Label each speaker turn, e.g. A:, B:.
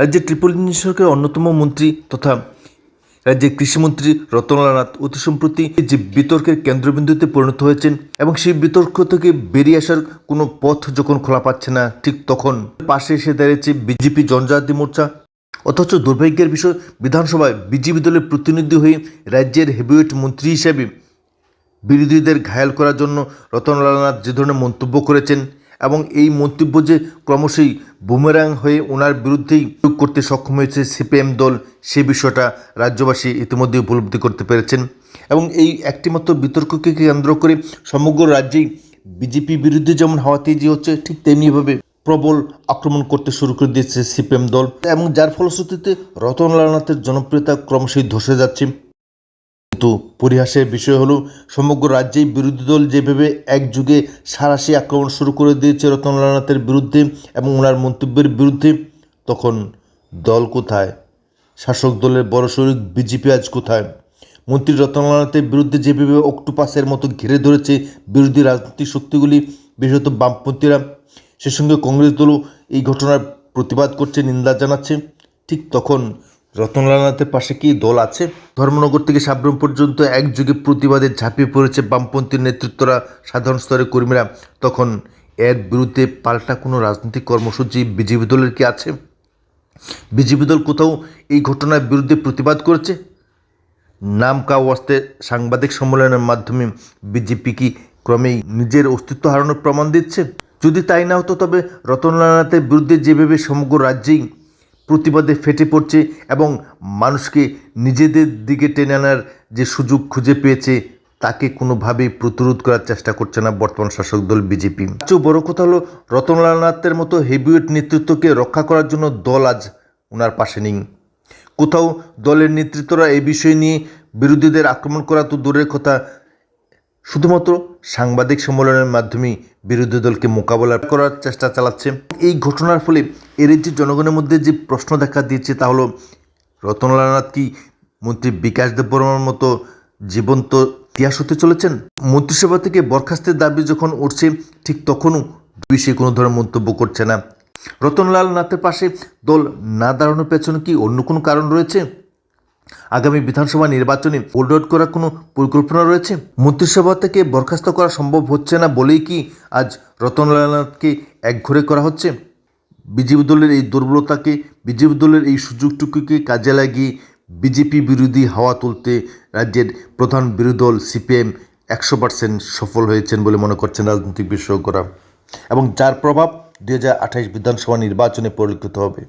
A: রাজ্যের triple engine সরকারের অন্যতম মন্ত্রী তথা রাজ্যের কৃষিমন্ত্রী রতনলাল নাথ অতি সম্প্রতি যে বিতর্কের কেন্দ্রবিন্দুতে পরিণত হয়েছেন এবং সেই বিতর্ক থেকে বেরিয়ে আসার কোনো পথ যখন খোলা পাচ্ছে না, ঠিক তখন পাশে এসে দাঁড়িয়েছে বিজেপি জনজাতি মোর্চা। অথচ দুর্ভাগ্যের বিষয়, বিধানসভায় বিজেপি দলের প্রতিনিধি হয়ে রাজ্যের হেভিওয়েট মন্ত্রী হিসেবে বিরোধীদের ঘায়াল করার জন্য রতনলাল নাথ যে ধরনের মন্তব্য করেছেন এবং এই মন্তব্য যে ক্রমশই বুমেরাং হয়ে ওনার বিরুদ্ধেই প্রয়োগ করতে সক্ষম হয়েছে সিপিএম দল, সে বিষয়টা রাজ্যবাসী ইতিমধ্যে উপলব্ধি করতে পেরেছেন। এবং এই একটিমাত্র বিতর্ককে কেন্দ্র করে সমগ্র রাজ্যেই বিজেপি বিরুদ্ধে যেমন হাওয়া তেজি হচ্ছে, ঠিক তেমনিভাবে প্রবল আক্রমণ করতে শুরু করে দিয়েছে সিপিএম দল। এবং যার ফলশ্রুতিতে রতনলাল নাথের জনপ্রিয়তা ক্রমশই ধসে যাচ্ছে। কিন্তু পরিহাসের বিষয় হলো, সমগ্র রাজ্যেই বিরোধী দল যেভাবে একযুগে সারাশি আক্রমণ শুরু করে দিয়েছে রতনলাল নাথের বিরুদ্ধে এবং ওনার মন্তব্যের বিরুদ্ধে, তখন দল কোথায়? শাসক দলের বড় শরিক বিজেপি আজ কোথায়? মন্ত্রী রতনলাল নাথের বিরুদ্ধে যেভাবে অক্টোপাসের মতো ঘিরে ধরেছে বিরোধী রাজনৈতিক শক্তিগুলি, বিশেষত বামপন্থীরা, সে সঙ্গে কংগ্রেস দলও এই ঘটনার প্রতিবাদ করছে, নিন্দা জানাচ্ছে। ঠিক তখন রতনলাল নাথের পাশে কি দল আছে? ধর্মনগর থেকে সাবরুম পর্যন্ত একযুগে প্রতিবাদে ঝাঁপিয়ে পড়েছে বামপন্থী নেতৃত্বরা সাধারণ স্তরের কর্মীরা। তখন এর বিরুদ্ধে পাল্টা কোনো রাজনৈতিক কর্মসূচি বিজেপি দলের কি আছে? বিজেপি দল কোথাও এই ঘটনার বিরুদ্ধে প্রতিবাদ করেছে? নাম কা ওয়াস্তে সাংবাদিক সম্মেলনের মাধ্যমে বিজেপি কি ক্রমেই নিজের অস্তিত্ব হারানোর প্রমাণ দিচ্ছে? যদি তাই না হতো, তবে রতনলাল নাথের বিরুদ্ধে যেভাবে সমগ্র রাজ্যেই প্রতিবাদে ফেটে পড়ছে এবং মানুষকে নিজেদের দিকে টেনে আনার যে সুযোগ খুঁজে পেয়েছে, তাকে কোনোভাবেই প্রতিরোধ করার চেষ্টা করছে না বর্তমান শাসক দল বিজেপি। সবচেয়ে বড় কথা হলো, রতনলাল নাথের মতো হেভিওয়েট নেতৃত্বকে রক্ষা করার জন্য দল আজ ওনার পাশে নেই। কোথাও দলের নেতৃত্বরা এই বিষয় নিয়ে বিরোধীদের আক্রমণ করা তো দূরের কথা। শুধুমাত্র সাংবাদিক সম্মেলনের মাধ্যমে বিরোধী দলকে মোকাবেলা করার চেষ্টা চালাচ্ছে। এই ঘটনার ফলে এর যে জনগণের মধ্যে যে প্রশ্ন দেখা দিয়েছে তা হলো, রতনলাল নাথ কি মন্ত্রী বিকাশ দেববর্মার মতো জীবন্ত ইতিহাস হতে চলেছেন? মন্ত্রিসভা থেকে বরখাস্তের দাবি যখন উঠছে, ঠিক তখনও বিষয়ে কোনো ধরনের মন্তব্য করছে না। রতনলাল নাথের পাশে দল না দাঁড়ানোর পেছনে কি অন্য কোনো কারণ রয়েছে? আগামী বিধানসভা নির্বাচনে হোল্ড আউট করার কোনো পরিকল্পনা রয়েছে? মন্ত্রিসভা থেকে বরখাস্ত করা সম্ভব হচ্ছে না বলেই কি আজ রতনলাল নাথকে একঘরে করা হচ্ছে? বিজেপি দলের এই দুর্বলতাকে বিজেপি দলের এই সুযোগটুকুকে কাজে লাগিয়ে বিজেপি বিরোধী হাওয়া তুলতে রাজ্যের প্রধান বিরোধী দল সিপিএম একশো পার্সেন্ট সফল হয়েছেন বলে মনে করছেন রাজনৈতিক বিশেষজ্ঞরা এবং যার প্রভাব দু বিধানসভা নির্বাচনে পরিলক্ষিত হবে।